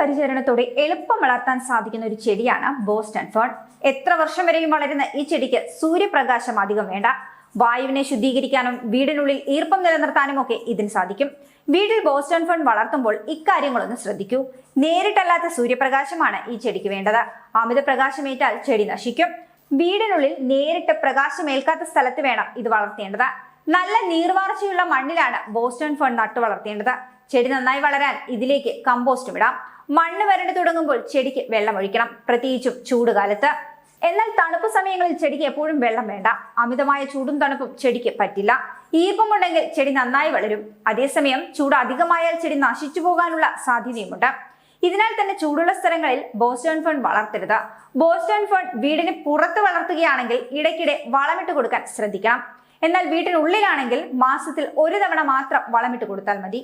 പരിചരണത്തോടെ എളുപ്പം വളർത്താൻ സാധിക്കുന്ന ഒരു ചെടിയാണ് ബോസ്റ്റൺ ഫേൺ. എത്ര വർഷം വരെയും വളരുന്ന ഈ ചെടിക്ക് സൂര്യപ്രകാശം അധികം വേണ്ട. വായുവിനെ ശുദ്ധീകരിക്കാനും വീടിനുള്ളിൽ ഈർപ്പം നിലനിർത്താനും ഒക്കെ ഇതിന് സാധിക്കും. വീട്ടിൽ ബോസ്റ്റൺ ഫേൺ വളർത്തുമ്പോൾ ഇക്കാര്യങ്ങളൊന്ന് ശ്രദ്ധിക്കൂ. നേരിട്ടല്ലാത്ത സൂര്യപ്രകാശമാണ് ഈ ചെടിക്ക് വേണ്ടത്. അമിത പ്രകാശമേറ്റാൽ ചെടി നശിക്കും. വീടിനുള്ളിൽ നേരിട്ട് പ്രകാശമേൽക്കാത്ത സ്ഥലത്ത് വേണം ഇത് വളർത്തേണ്ടത്. നല്ല നീർവാർച്ചയുള്ള മണ്ണിലാണ് ബോസ്റ്റൺ ഫേൺ നട്ടു വളർത്തേണ്ടത്. ചെടി നന്നായി വളരാൻ ഇതിലേക്ക് കമ്പോസ്റ്റും ഇടാം. മണ്ണ് വരണ്ടു തുടങ്ങുമ്പോൾ ചെടിക്ക് വെള്ളം ഒഴിക്കണം. പ്രത്യേകിച്ചും ചൂടുകാലത്ത്. എന്നാൽ തണുപ്പ് സമയങ്ങളിൽ ചെടിക്ക് എപ്പോഴും വെള്ളം വേണ്ട. അമിതമായ ചൂടും തണുപ്പും ചെടിക്ക് പറ്റില്ല. ഈർപ്പമുണ്ടെങ്കിൽ ചെടി നന്നായി വളരും. അതേസമയം ചൂട് അധികമായാൽ ചെടി നശിച്ചു പോകാനുള്ള സാധ്യതയുമുണ്ട്. ഇതിനാൽ തന്നെ ചൂടുള്ള സ്ഥലങ്ങളിൽ ബോസ്റ്റൺ ഫൺ വളർത്തരുത്. ബോസ്റ്റൺ ഫൺ വീടിന് പുറത്ത് വളർത്തുകയാണെങ്കിൽ ഇടയ്ക്കിടെ വളമിട്ട് കൊടുക്കാൻ ശ്രദ്ധിക്കണം. എന്നാൽ വീട്ടിനുള്ളിലാണെങ്കിൽ മാസത്തിൽ ഒരു തവണ മാത്രം വളമിട്ട് കൊടുത്താൽ മതി.